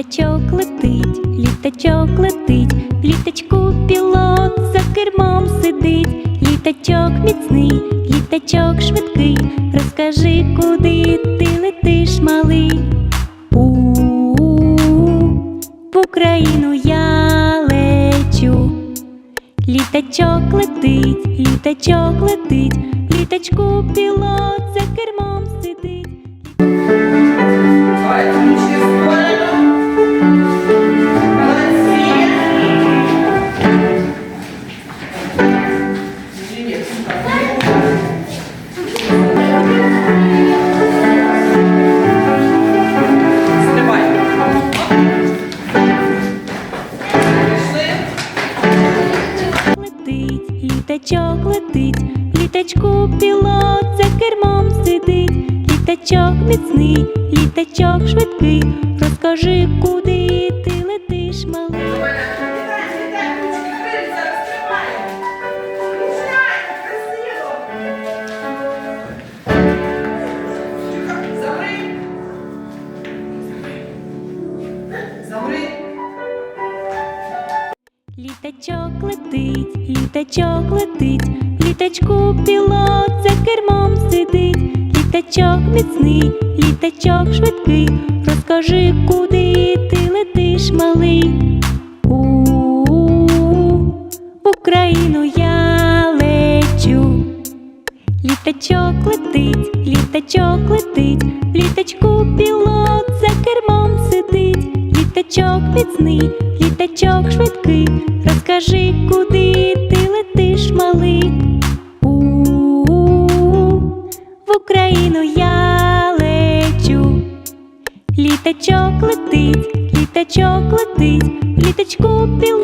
Літачок летить, літачок летить, в літачку пілот за кермом сидить, літачок міцний, літачок швидкий, розкажи, куди ти летиш, малий. У в Україну я лечу. Літачок летить, літачок летить, в літачку пілот за кермом сидить. Літачок летить, літачку пілот за кермом сидить, літачок міцний, літачок швидкий, розкажи, куди ти летиш, малий. Літачок летить, літачок летить, літачку пілот за кермом сидить, літачок міцний, літачок швидкий, розкажи, куди ти летиш, малий. У в Україну я лечу. Літачок летить, літачок летить, в літачку літачок міцний, літачок швидкий, розкажи, куди ти летиш, малий. У в Україну я лечу. Літачок летить, літачок летить, в літачку пілот